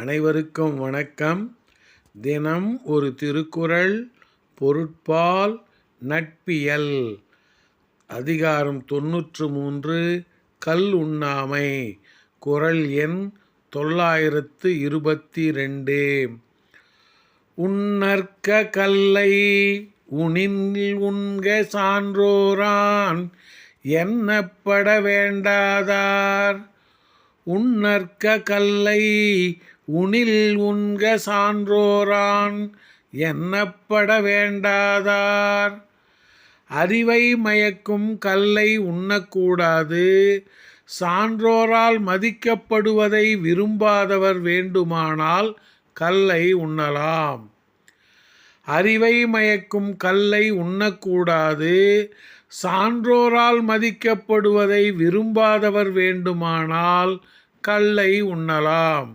அனைவருக்கும் வணக்கம். தினம் ஒரு திருக்குறள் பொருட்பால் நட்பியல். அதிகாரம் தொன்னூற்று மூன்று கல் உண்ணாமை. குறள் எண் தொள்ளாயிரத்து இருபத்தி ரெண்டு உன்னற்க கல்லை உணின் உண்க சான்றோரான் எண்ணப்பட வேண்டாதார். உன்னற்க கல்லை உணில் உண்க சான்றோரான் எண்ணப்பட வேண்டாதார்? அறிவை மயக்கும் கல்லை உண்ணக்கூடாது. சான்றோரால் மதிக்கப்படுவதை விரும்பாதவர் வேண்டுமானால் கல்லை உண்ணலாம். அறிவை மயக்கும் கல்லை உண்ணக்கூடாது. சான்றோரால் மதிக்கப்படுவதை விரும்பாதவர் வேண்டுமானால் கல்லை உண்ணலாம்.